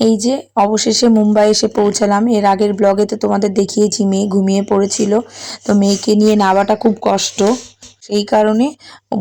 এই যে অবশেষে মুম্বাই এসে পৌঁছালাম। এর আগের ব্লগে তো তোমাদের দেখিয়েছি, মেয়ে ঘুমিয়ে পড়েছিল। তো মেয়েকে নিয়ে নামাটা খুব কষ্ট। সেই কারণে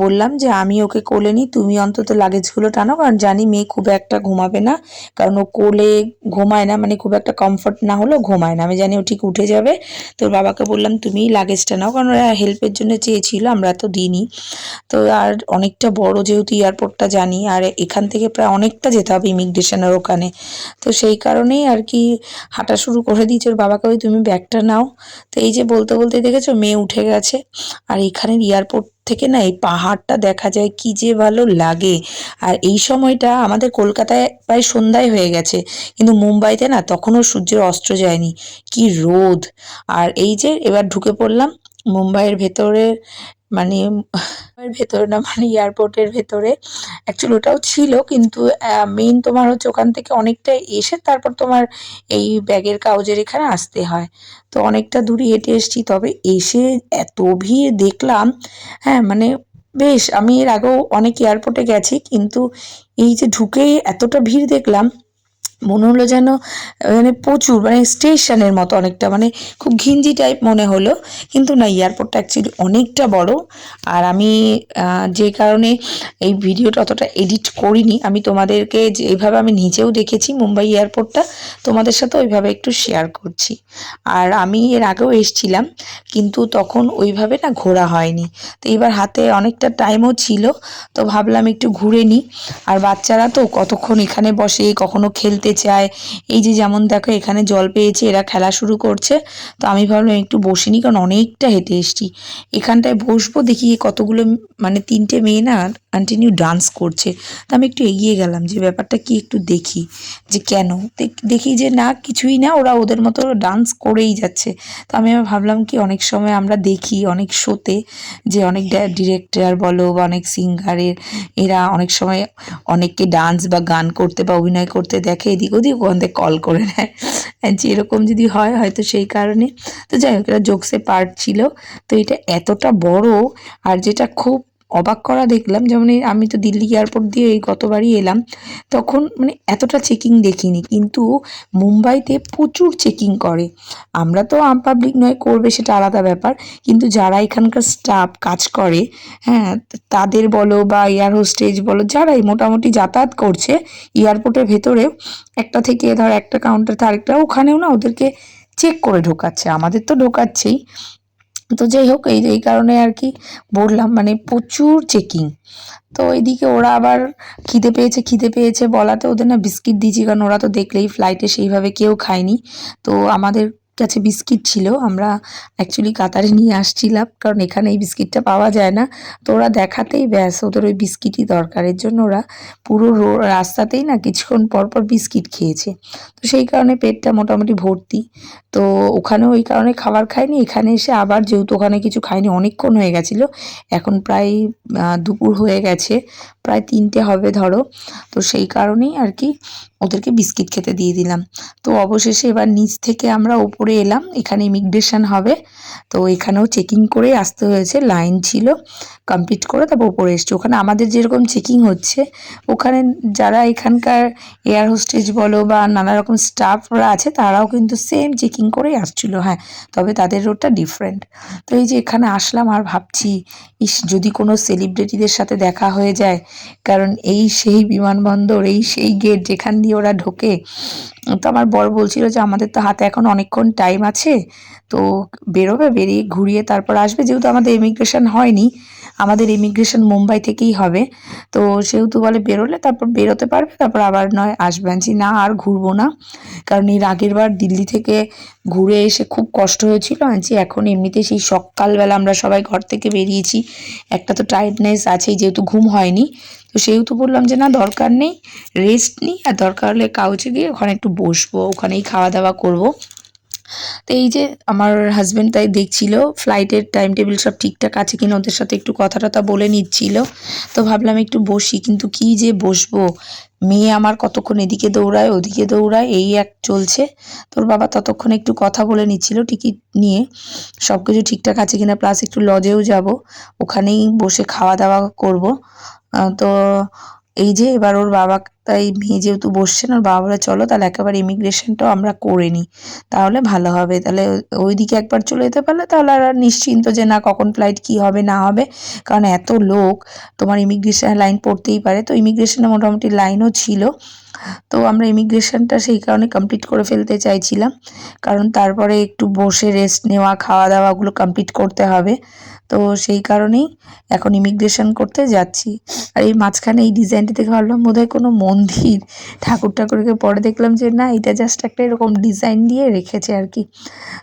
বললাম যে, আমি ওকে কোলে নিই, তুমি অন্তত লাগেজগুলো টানো, কারণ জানি মেয়ে খুব একটা ঘুমাবে না। কারণ ও কোলে ঘুমায় না মানে খুব একটা কমফর্ট না হলেও ঘুমায় না। আমি জানি ও ঠিক উঠে যাবে। তোর বাবাকে বললাম, তুমি লাগেজটা নাও। কারণ ওরা হেল্পের জন্য চেয়েছিল, আমরা তো দিইনি। তো আর অনেকটা বড় যেহেতু এয়ারপোর্টটা জানি, আর এখান থেকে প্রায় অনেকটা যেতে হবে ইমিগ্রেশনের ওখানে। তো সেই কারণেই আর কি হাঁটা শুরু করে দিয়েছে। ওর বাবাকে ওই তুমি ব্যাগটা নাও। তো এই যে বলতে বলতে দেখেছ, মেয়ে উঠে গেছে। আর এখানের এয়ারপোর্ট থেকে না এই পাহাড়টা দেখা যায় কি যে ভালো লাগে। আর এই সময়টা আমাদের কলকাতায় প্রায় সন্ধ্যায় হয়ে গেছে, কিন্তু মুম্বাইতে না তখনও সূর্যের অস্ত্র যায়নি। কি রোদ! আর এই যে এবার ঢুকে পড়লাম মুম্বাইয়ের ভেতরের মানে ভেতরে না মানে এয়ারপোর্টের ভেতরে। অ্যাকচুয়ালি ওটাও ছিল, কিন্তু মেইন তোমার হচ্ছে ওখান থেকে অনেকটা এসে তারপর তোমার এই ব্যাগের কাগজের এখানে আসতে হয়। তো অনেকটা দূরে হেঁটে এসেছি, তবে এসে এত ভিড় দেখলাম হ্যাঁ মানে বেশ, আমি এর আগেও অনেক এয়ারপোর্টে গেছি, কিন্তু এই যে ঢুকেই এতটা ভিড় দেখলাম মনে হলো যেন মানে প্রচুর মানে স্টেশনের মতো অনেকটা মানে খুব ঘিঞ্জি টাইপ মনে হলো। কিন্তু না, এয়ারপোর্টটা অ্যাকচুয়ালি অনেকটা বড়। আর আমি যে কারণে এই ভিডিওটা অতটা এডিট করিনি, আমি তোমাদেরকে যেভাবে আমি নিজেও দেখেছি মুম্বাই এয়ারপোর্টটা, তোমাদের সাথে ওইভাবে একটু শেয়ার করছি। আর আমি এর আগেও এসছিলাম, কিন্তু তখন ওইভাবে না ঘোরা হয়নি। তো এবার হাতে অনেকটা টাইমও ছিল, তো ভাবলাম একটু ঘুরে নিই আর বাচ্চারা তো কতক্ষণ এখানে বসে, কখনো খেলতে খেলতে চায়। এই যে যেমন দেখো এখানে জল পেয়েছে, এরা খেলা শুরু করছে। তো আমি ভাবলাম একটু বসিনি কারণ অনেকটা হেঁটে এসছি। এখানটায় বসবো দেখি কতগুলো মানে তিনটে মেয়ে না কন্টিনিউ ডান্স করছে, তো আমি একটু এগিয়ে গেলাম যে ব্যাপারটা কি একটু দেখি, যে কেন? দেখি যে না, কিছুই না, ওরা ওদের মতো ডান্স করেই যাচ্ছে। তো আমি ভাবলাম কি, অনেক সময় আমরা দেখি, অনেক শোতে, যে অনেক ডিরেক্টর বলো বা অনেক সিঙ্গারের এরা অনেক সময় অনেককে ডান্স বা গান করতে বা অভিনয় করতে দেখে, এদিক ওদিক, ওখান থেকে কল করে নেয়। যে এরকম যদি হয়, হয়তো সেই কারণে। তো যাই হোক, এটা জোকসে পার্ট ছিল। তো এটা এতটা বড়, আর যেটা খুব অবাক করা দেখলাম যেমন আমি তো দিল্লি এয়ারপোর্ট দিয়ে এই গতবারই এলাম, তখন মানে এতটা চেকিং দেখিনি। কিন্তু মুম্বাইতে প্রচুর চেকিং করে। আমরা তো আম পাবলিক নয়, করবে সেটা আলাদা ব্যাপার। কিন্তু যারা এখানকার স্টাফ কাজ করে হ্যাঁ তাদের বলো বা এয়ার হোস্টেজ বলো, যারাই মোটামুটি যাতায়াত করছে এয়ারপোর্টের ভেতরে একটা থেকে ধর একটা কাউন্টার আরেকটা, ওখানেও না ওদেরকে চেক করে ঢোকাচ্ছে। আমাদের তো ঢোকাচ্ছেই। তো যাই হোক, এই এই কারণে আর কি বললাম মানে প্রচুর চেকিং তো এদিকে ওরা আবার খিদে পেয়েছে খিদে পেয়েছে বলাতে, ওদের না বিস্কিট দিয়েছি, কারণ ওরা তো দেখলেই ফ্লাইটে সেইভাবে কেউ খায়নি। তো আমাদের কাছে বিস্কিট ছিল, আমরা অ্যাকচুয়ালি কাতারে নিয়ে আসছিলাম, কারণ এখানে এই বিস্কিটটা পাওয়া যায় না। তো ওরা দেখাতেই ব্যাস ওদের ওই বিস্কিটই দরকারের জন্য ওরা পুরো রাস্তাতেই না কিছুক্ষণ পর পর বিস্কিট খেয়েছে। তো সেই কারণে পেটটা মোটামুটি ভর্তি। তো ওখানে ওই কারণে খাবার খায়নি এখানে এসে আবার যেহেতু ওখানে কিছু খায়নি অনেকক্ষণ হয়ে গেছিল। এখন প্রায় দুপুর হয়ে গেছে, প্রায় তিনটে হবে ধরো। তো সেই কারণেই আর কি ওদেরকে বিস্কিট খেতে দিয়ে দিলাম। তো অবশেষে এবার নিচ থেকে আমরা ওপরে এলাম এখানে ইমিগ্রেশন হবে। তো এখানেও চেকিং করেই আসতে হয়েছে, লাইন ছিল, কমপ্লিট করে তারপর ওপরে এসছে। ওখানে আমাদের যেরকম চেকিং হচ্ছে, ওখানে যারা এখানকার এয়ার হোস্টেজ বলো বা নানা রকম স্টাফরা আছে, তারাও কিন্তু সেম চেকিং করেই আসছিল হ্যাঁ। তবে তাদের রোডটা ডিফারেন্ট তো এই যে এখানে আসলাম আর ভাবছি, ইস, যদি কোনো সেলিব্রিটিদের সাথে দেখা হয়ে যায়, কারণ এই সেই বিমানবন্দর, এই সেই গেট যেখান ওরা ঢোকে। তো আমার বর বলছিল যে, আমাদের তো হাতে এখন অনেকক্ষণ টাইম আছে, তো বেরোবে, বেরিয়ে ঘুরিয়ে তারপর আসবে। যেহেতু আমাদের ইমিগ্রেশন হয়নি, আমাদের ইমিগ্রেশন মুম্বাই থেকেই হবে। তো সেহেতু বলে বেরোলে, তারপর বেরোতে পারবে, তারপর আবার নয় আসবে। আনছি না, আর ঘুরবো না। কারণ এর আগের বার দিল্লি থেকে ঘুরে এসে খুব কষ্ট হয়েছিল। আনছি এখন এমনিতে সেই সকালবেলা আমরা সবাই ঘর থেকে বেরিয়েছি। একটা তো টায়ার্ডনেস আছেই, যেহেতু ঘুম হয়নি তো সেহেতু বললাম যে, না, দরকার নেই রেস্ট নিই আর দরকার হলে কাউচে গিয়ে ওখানে একটু বসবো, ওখানেই খাওয়া দাওয়া করব। তো এই যে আমার হাজব্যান্ড তাই দেখছিল ফ্লাইটের টাইম টেবিল সব ঠিকঠাক আছে কিনা ওদের সাথে একটু কথা টথা বলে নিচ্ছিল। তো ভাবলাম একটু বসি, কিন্তু কি যে বসবো? মেয়ে আমার কতক্ষণ এদিকে দৌড়ায়, ওদিকে দৌড়ায়, এই এক চলছে। তোর বাবা ততক্ষণ একটু কথা বলে নিচ্ছিল টিকিট নিয়ে সব কিছু ঠিকঠাক আছে কিনা প্লাস একটু লজেও যাব, ওখানেই বসে খাওয়া দাওয়া করব। তো এই যে এবার ওর বাবা তাই মেয়ে যেহেতু বসছেন ওর বাবা বলে, চলো তাহলে একেবারে ইমিগ্রেশনটাও আমরা করে নিই, তাহলে ভালো হবে। তাহলে ওইদিকে একবার চলে যেতে পারলে তাহলে আর নিশ্চিন্ত যে না, কখন ফ্লাইট কি হবে, না হবে। কারণ এত লোক, তোমার ইমিগ্রেশন লাইন পড়তেই পারে। তো ইমিগ্রেশনে মোটামুটি লাইনও ছিল। তো আমরা ইমিগ্রেশনটা সেই কারণে কমপ্লিট করে ফেলতে চাইছিলাম। কারণ তারপরে একটু বসে রেস্ট নেওয়া খাওয়া দাওয়াগুলো কমপ্লিট করতে হবে। তো সেই কারণেই এখন ইমিগ্রেশন করতে যাচ্ছি। আর এই মাঝখানে এই ডিজাইনটা দেখে ভাবলাম, বোধহয় কোনো মন্দির। ঠাকুর ঠাকুরকে পরে দেখলাম যে, না, এটা জাস্ট একটা এরকম ডিজাইন দিয়ে রেখেছে আর কি।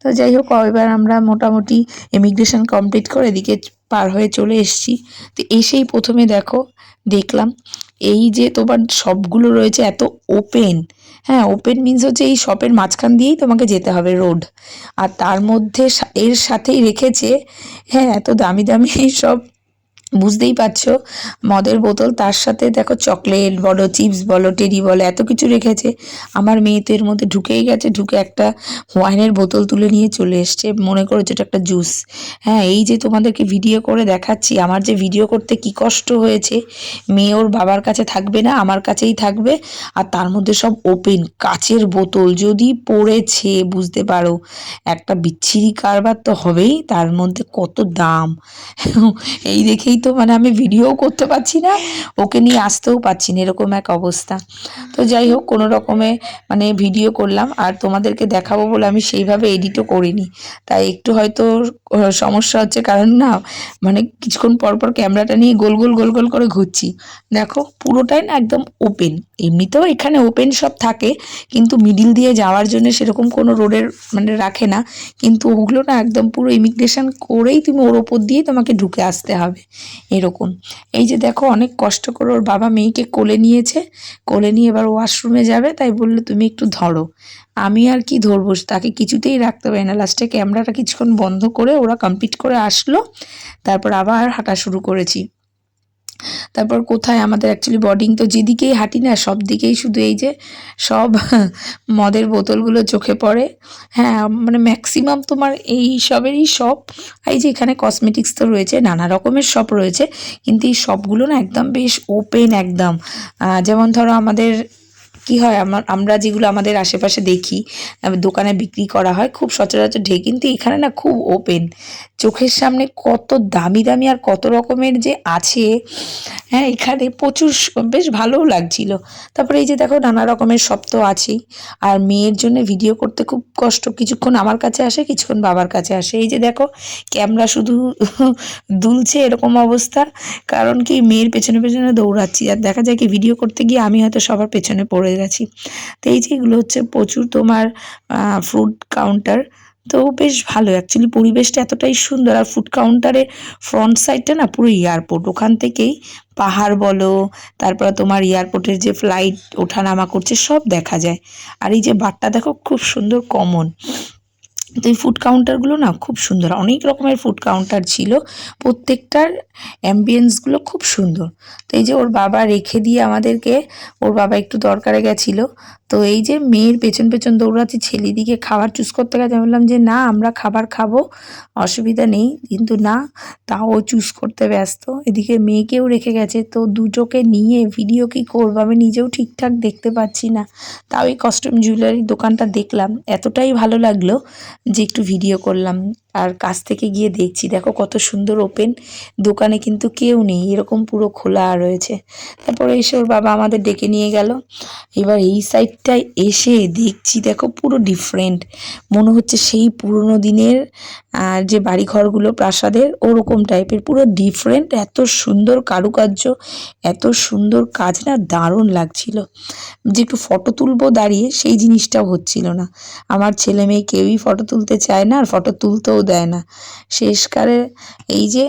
তো যাই হোক, এবার আমরা মোটামুটি ইমিগ্রেশন কমপ্লিট করে এদিকে পার হয়ে চলে এসেছি। তো এসেই প্রথমে দেখো, দেখলাম এই যে তোমার শপগুলো রয়েছে এত ওপেন হ্যাঁ ওপেন মিনস হচ্ছে এই শপের মাঝখান দিয়েই তোমাকে যেতে হবে রোড আর তার মধ্যে এর সাথেই রেখেছে হ্যাঁ এত দামি দামি সব বুঝতেই পারছ, মদের বোতল তার সাথে দেখো চকলেট বলো, চিপস বলো টেরি বলো, এত কিছু রেখেছে। আমার মেয়ে তো এর মধ্যে ঢুকেই গেছে, ঢুকে একটা ওয়াইনের বোতল তুলে নিয়ে চলে এসছে। মনে করেছে এটা একটা জুস। হ্যাঁ এই যে তোমাদেরকে ভিডিও করে দেখাচ্ছি, আমার যে ভিডিও করতে কি কষ্ট হয়েছে, মেয়ে ওর বাবার কাছে থাকবে না, আমার কাছেই থাকবে, আর তার মধ্যে সব ওপেন কাচের বোতল যদি পড়েছে, বুঝতে পারো। একটা বিচ্ছিরি কারবার তো হবেই, তার মধ্যে কত দাম। এই দেখেই তো মানে আমি ভিডিওও করতে পারছি না, ওকে নিয়ে আসতেও পারছি না, এরকম এক অবস্থা। তো যাই হোক, কোনো রকমে মানে ভিডিও করলাম, আর তোমাদেরকে দেখাবো বলে আমি সেইভাবে এডিটও করিনি। তাই একটু হয়তো সমস্যা হচ্ছে, কারণ না মানে কিছুক্ষণ পর পর ক্যামেরাটা নিয়ে গোল গোল গোল গোল করে ঘুরছি। দেখো, পুরোটাই না একদম ওপেন এমনিতেও এখানে ওপেন সব থাকে, কিন্তু মিডিল দিয়ে যাওয়ার জন্য সেরকম কোনো রোডের মানে রাখে না। কিন্তু ওগুলো না একদম পুরো ইমিগ্রেশন করেই তুমি ওর ওপর দিয়ে তোমাকে ঢুকে আসতে হবে। এরকম। এই যে দেখো, অনেক কষ্ট করে ওর বাবা মেয়েকে কোলে নিয়েছে। কোলে নিয়ে এবার ওয়াশরুমে যাবে, তাই বলল, তুমি একটু ধরো। আমি আর কি ধরবো? তাকে কিছুতেই রাখতে পারি না। লাস্টে ক্যামেরাটা কিছুক্ষণ বন্ধ করে ওরা কমপ্লিট করে আসলো। তারপর আবার হাঁটা শুরু করেছি। তারপর কোথায় আমাদের অ্যাকচুয়ালি বডিং তো যেদিকেই হাঁটি না, সব দিকেই শুধু এই যে সব মদের বোতলগুলো চোখে পড়ে। হ্যাঁ মানে ম্যাক্সিমাম তোমার এই সবেরই সব, এই যে এখানে কসমেটিক্স তো রয়েছে, নানা রকমের শপ রয়েছে, কিন্তু এই সবগুলো না একদম বেশ ওপেন একদম। যেমন ধরো আমাদের কি হয়? আমার, আমরা যেগুলো আমাদের আশেপাশে দেখি দোকানে বিক্রি করা হয়, খুব সচরাচর ঢেকে কিন্তু এখানে না খুব ওপেন চোখের সামনে কত দামি দামি আর কত রকমের যে আছে হ্যাঁ এখানে প্রচুর বেশ ভালোও লাগছিল। তারপরে এই যে দেখো, নানা রকমের সব তো আছেই। আর মেয়ের জন্য ভিডিও করতে খুব কষ্ট। কিছুক্ষণ আমার কাছে আসে, কিছুক্ষণ বাবার কাছে আসে। এই যে দেখো ক্যামেরা শুধু দুলছে এরকম অবস্থা। কারণ কি, মেয়ের পেছনে পেছনে দৌড়াচ্ছি। আর দেখা যায় কি ভিডিও করতে গিয়ে আমি হয়তো সবার পেছনে পড়ে গেছি। তো এই যে এগুলো হচ্ছে প্রচুর তোমার ফুড কাউন্টার তো বেশ ভালো অ্যাকচুয়ালি পরিবেশটা এতটাই সুন্দর। আর ফুড কাউন্টারের ফ্রন্ট সাইডটা না পুরো এয়ারপোর্ট ওখান থেকেই পাহাড় বলো, তারপরে তোমার এয়ারপোর্টের যে ফ্লাইট ওঠানামা করছে, সব দেখা যায়। আর এই যে বারটা দেখো, খুব সুন্দর কমন তো এই ফুড কাউন্টারগুলো না খুব সুন্দর। অনেক রকমের ফুড কাউন্টার ছিল। প্রত্যেকটার অ্যাম্বিয়েন্সগুলো খুব সুন্দর। তো এই যে ওর বাবা রেখে দিয়ে আমাদেরকে, ওর বাবা একটু দরকারে গেছিল। তো এই যে মেয়ের পেছন পেছন দৌড়াচ্ছি, ছেলেদিকে খাবার চুজ করতে গেছে, আমি বললাম যে, না, আমরা খাবার খাব, অসুবিধা নেই। কিন্তু না, তাও চুজ করতে ব্যস্ত। এদিকে মেয়েকেও রেখে গেছে, তো দুটোকে নিয়ে ভিডিও কি করব? আমি নিজেও ঠিকঠাক দেখতে পাচ্ছি না। তাও এই কস্টিউম জুয়েলারির দোকানটা দেখলাম, এতটাই ভালো লাগল যে একটু ভিডিও করলাম। আর কাছ থেকে গিয়ে দেখছি, দেখো কত সুন্দর ওপেন দোকানে কিন্তু কেউ নেই, এরকম পুরো খোলা রয়েছে। তারপরে এসে ওর বাবা আমাদের ডেকে নিয়ে গেল। এবার এই সাইডটায় এসে দেখছি, দেখো পুরো ডিফারেন্ট মনে হচ্ছে সেই পুরনো দিনের যে বাড়িঘরগুলো, প্রাসাদের, ওরকম টাইপের পুরো ডিফারেন্ট এত সুন্দর কারুকার্য, এত সুন্দর কাজ না দারুণ লাগছিল। যে একটু ফটো তুলবো দাঁড়িয়ে, সেই জিনিসটাও হচ্ছিল না। আমার ছেলে মেয়ে কেউই ফটো তুলতে চায় না, আর ফটো তুলতেও দেয় না। শেষকালে এই যে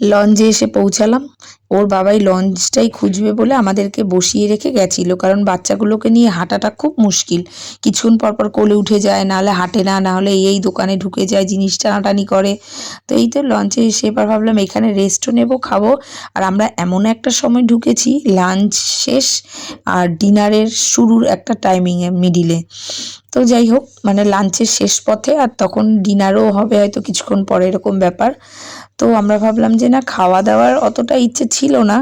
লঞ্চে এসে পৌঁছালাম। ওর বাবাই লঞ্চটাই খুঁজবে বলে আমাদেরকে বসিয়ে রেখে গেছিল, কারণ বাচ্চাগুলোকে নিয়ে হাঁটাটা খুব মুশকিল। কিছুক্ষণ পরপর কোলে উঠে যায়, নাহলে হাঁটে না, নাহলে এই দোকানে ঢুকে যায়, জিনিস টানাটানি করে। তো এই তো লঞ্চে এসে এবার ভাবলাম, এখানে রেস্টও নেব, খাব। আর আমরা এমন একটা সময় ঢুকেছি লাঞ্চ শেষ আর ডিনারের শুরুর একটা টাইমিংয়ে মিডিলে তো যাই হোক মানে লাঞ্চের শেষ পথে আর তখন ডিনারও হবে হয়তো কিছুক্ষণ পরে, এরকম ব্যাপার। তো আমরা ভাবলাম যে না খাওয়া দাওয়ার অতটা ইচ্ছে ছিল না,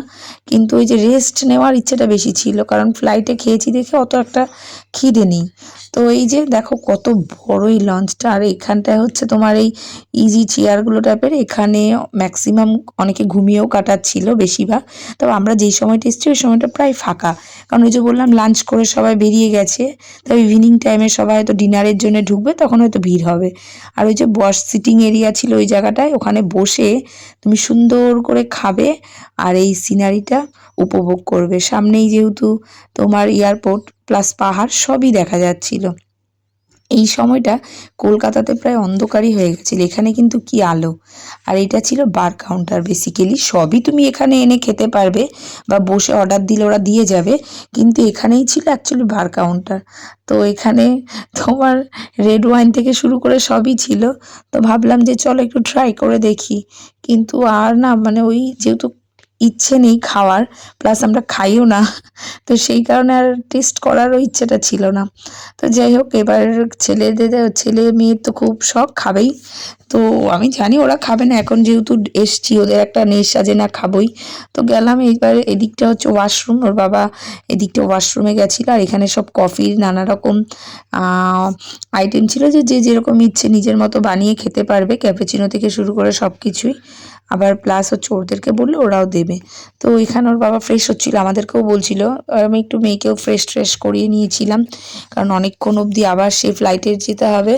কিন্তু ওই যে রেস্ট নেওয়ার ইচ্ছেটা বেশি ছিল, কারণ ফ্লাইটে খেয়েছি দেখে অত একটা খিদে নেই। তো এই যে দেখো কত বড় এই লঞ্চটা আর এখানটায় হচ্ছে তোমার এই ইজি চেয়ারগুলো টাইপের এখানে ম্যাক্সিমাম অনেকে ঘুমিয়েও কাটাচ্ছিল বেশিরভাগ। তবে আমরা যেই সময়টা এসেছি, ওই সময়টা প্রায় ফাঁকা। কারণ ওই যে বললাম লাঞ্চ করে সবাই বেরিয়ে গেছে তবে ইভিনিং টাইমে সবাই হয়তো ডিনারের জন্য ঢুকবে, তখন হয়তো ভিড় হবে। আর ওই যে বস সিটিং এরিয়া ছিল ওই জায়গাটায়, ওখানে বসে তুমি সুন্দর করে খাবে আর এই সিনারিটা উপভোগ করবে। সামনেই যেহেতু তোমার এয়ারপোর্ট প্লাস পাহাড় সবই দেখা যাচ্ছিল। এই সময়টা কলকাতাতে প্রায় অন্ধকারই হয়ে গেছিল। এখানে কিন্তু কি আলো? আর এটা ছিল বার কাউন্টার বেসিক্যালি সবই তুমি এখানে এনে খেতে পারবে বা বসে অর্ডার দিলে ওরা দিয়ে যাবে, কিন্তু এখানেই ছিল অ্যাকচুয়ালি বার কাউন্টার তো এখানে তোমার রেড ওয়াইন থেকে শুরু করে সবই ছিল। তো ভাবলাম যে চলো একটু ট্রাই করে দেখি। কিন্তু আর না মানে ওই যেহেতু ইচ্ছে নেই খাওয়ার প্লাস আমরা খাইও না। তো সেই কারণে আর টেস্ট করারও ইচ্ছেটা ছিল না। তো যাই হোক, এবার ছেলেদের, ছেলে মেয়ের তো খুব শখ খাবেই। তো আমি জানি ওরা খাবে না, এখন যেহেতু এসছি, ওদের একটা নেশা যে না খাবোই। তো গেলাম এইবার এদিকটা হচ্ছে ওয়াশরুম ওর বাবা এদিকটা ওয়াশরুমে গেছিল আর এখানে সব কফির নানা রকম আইটেম ছিল যে যে যেরকম ইচ্ছে নিজের মতো বানিয়ে খেতে পারবে ক্যাপেচিনো থেকে শুরু করে সব কিছুই আবার প্লাস হচ্ছে ওদেরকে বললে ওরাও দেবে। তো এখানে ওর বাবা ফ্রেশ হচ্ছিল, আমাদেরকেও বলছিল। আমি একটু মেয়েকেও ফ্রেশ ট্রেশ করিয়ে নিয়েছিলাম, কারণ অনেকক্ষণ অবধি আবার সেই ফ্লাইটে যেতে হবে।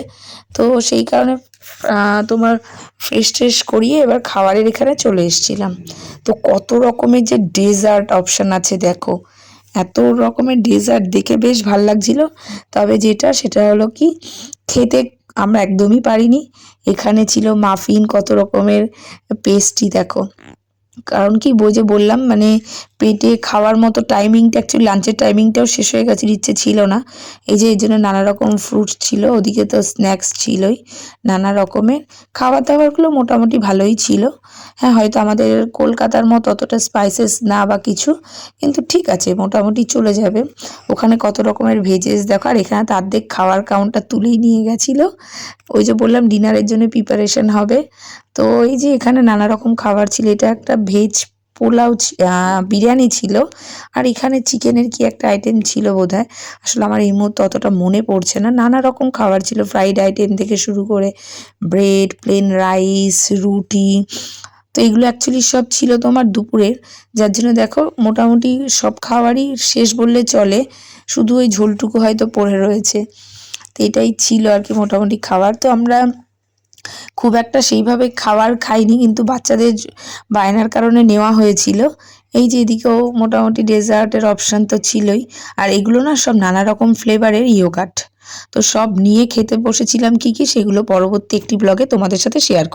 তো সেই কারণে তোমার ফ্রেশ ট্রেশ করিয়ে এবার খাবারের এখানে চলে এসেছিলাম। তো কত রকমের যে ডেজার্ট অপশান আছে দেখো। এত রকমের ডেজার্ট দেখে বেশ ভালো লাগছিল। তবে যেটা, সেটা হলো কি, খেতে আমরা একদমই পারিনি। এখানে ছিল মাফিন কত রকমের পেস্ট্রি দেখো। কারণ কি বই যে বললাম মানে পেটে খাওয়ার মতো টাইমিংটা অ্যাকচুয়ালি লাঞ্চের টাইমিংটাও শেষ হয়ে গেছে, ইচ্ছে ছিল না। এই যে, এই জন্য নানা রকম ফ্রুটস ছিল, ওদিকে তো স্ন্যাক্স ছিলই, নানা রকমের। খাবার দাবারগুলো মোটামুটি ভালোই ছিল। হ্যাঁ হয়তো আমাদের কলকাতার মতো অতটা স্পাইসেস না বা কিছু, কিন্তু ঠিক আছে, মোটামুটি চলে যাবে। ওখানে কত রকমের ভেজেস দেখো, আর এখানে তার দেখ খাওয়ার কাউন্টার তুলেই নিয়ে গেছিল। ওই যে বললাম ডিনারের জন্য প্রিপারেশন হবে। তো এই যে, এখানে নানা রকম খাবার ছিল, এটা একটা ভেজ পোলাও বিরিয়ানি ছিল। আর এখানে চিকেনের কি একটা আইটেম ছিল বোধ আসলে আমার এই মুহূর্তে অতটা মনে পড়ছে না। নানা রকম খাবার ছিল ফ্রাইড আইটেম থেকে শুরু করে ব্রেড প্লেন রাইস রুটি। তো এগুলো অ্যাকচুয়ালি সব ছিল তোমার দুপুরের। যার জন্য দেখো, মোটামুটি সব খাবারই শেষ বললে চলে। শুধু ওই ঝোলটুকু হয়তো পড়ে রয়েছে। তো এটাই ছিল আর কি মোটামুটি খাবার। তো আমরা খুব একটা সেইভাবে খাবার খাইনি, কিন্তু বাচ্চাদের বায়নার কারণে নেওয়া হয়েছিল। এই যে এদিকেও মোটামুটি ডেজার্টের অপশান তো ছিলই। আর এগুলো না সব নানা রকম ফ্লেভারের ইয়োগাট। তো সব নিয়ে খেতে বসেছিলাম কি কি সেগুলো পরবর্তী একটি ব্লগে তোমাদের সাথে শেয়ার